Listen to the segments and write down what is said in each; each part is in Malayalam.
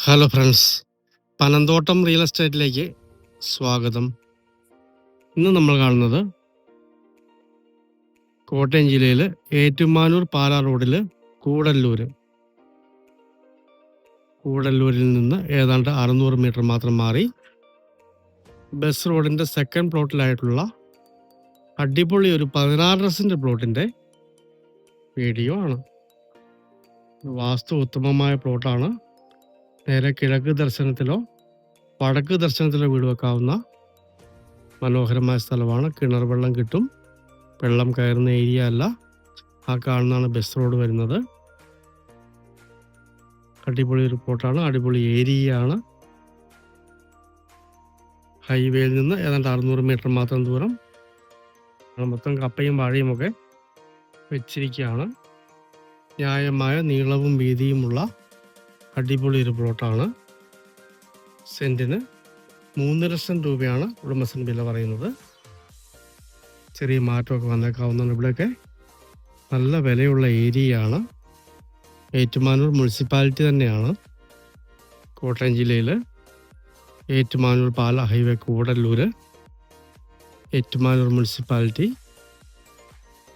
ഹലോ ഫ്രണ്ട്സ് പനന്തോട്ടം റിയൽ എസ്റ്റേറ്റിലേക്ക് സ്വാഗതം. ഇന്ന് നമ്മൾ കാണുന്നത് കോട്ടയം ജില്ലയിൽ ഏറ്റുമാനൂർ പാലാ റോഡിൽ കൂടല്ലൂർ കൂടല്ലൂരിൽ നിന്ന് ഏതാണ്ട് അറുന്നൂറ് മീറ്റർ മാത്രം മാറി ബസ് റോഡിന്റെ സെക്കൻഡ് പ്ലോട്ടിലായിട്ടുള്ള അടിപൊളി ഒരു പതിനാറ് ഡ്രസ്സിന്റെ പ്ലോട്ടിന്റെ വീഡിയോ ആണ്. വാസ്തു ഉത്തമമായ പ്ലോട്ടാണ് നേരെ കിഴക്ക് ദർശനത്തിലോ വടക്ക് ദർശനത്തിലോ വീട് വെക്കാവുന്ന മനോഹരമായ സ്ഥലമാണ്. കിണർ വെള്ളം കിട്ടും. വെള്ളം കയറുന്ന ഏരിയ അല്ല. ആ കാണുന്നതാണ് ബസ് റോഡ് വരുന്നത്. അടിപൊളി റിപ്പോർട്ടാണ്. അടിപൊളി ഏരിയയാണ്. ഹൈവേയിൽ നിന്ന് ഏതാണ്ട് അറുന്നൂറ് മീറ്റർ മാത്രം ദൂരം. മൊത്തം കപ്പയും വാഴയും ഒക്കെ വെച്ചിരിക്കുകയാണ്. ന്യായമായ നീളവും വീതിയുമുള്ള അടിപൊളി ഒരു പ്ലോട്ടാണ് സെന്റിന് മൂന്ന് ലക്ഷം രൂപയാണ് ഉടമസ്ഥൻ വില പറയുന്നത്. ചെറിയ മാറ്റമൊക്കെ വന്നേക്കാവുന്നതാണ് ഇവിടെയൊക്കെ. നല്ല വിലയുള്ള ഏരിയയാണ്. ഏറ്റുമാനൂർ മുനിസിപ്പാലിറ്റി തന്നെയാണ് കോട്ടയം ജില്ലയിൽ ഏറ്റുമാനൂർ പാല ഹൈവേ കൂടല്ലൂർ ഏറ്റുമാനൂർ മുനിസിപ്പാലിറ്റി.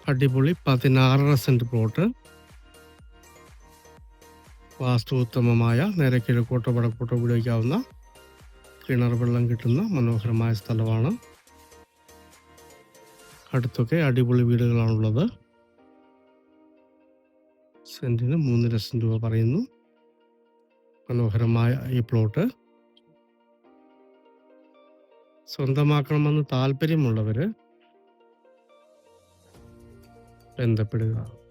അടിപൊളി പതിനാറര സെന്റ് പ്ലോട്ട്. വാസ്തുഉത്തമമായ നേരെ കിഴക്കോട്ടോ വടക്കോട്ടോ ഉപയോഗിക്കാവുന്ന കിണർ വെള്ളം കിട്ടുന്ന മനോഹരമായ സ്ഥലമാണ്. അടുത്തൊക്കെ അടിപൊളി വീടുകളാണുള്ളത്. സെന്റിന് മൂന്ന് ലക്ഷം രൂപ പറയുന്നു. മനോഹരമായ ഈ പ്ലോട്ട്. സ്വന്തമാക്കണമെന്ന് താല്പര്യമുള്ളവര് ബന്ധപ്പെടുക.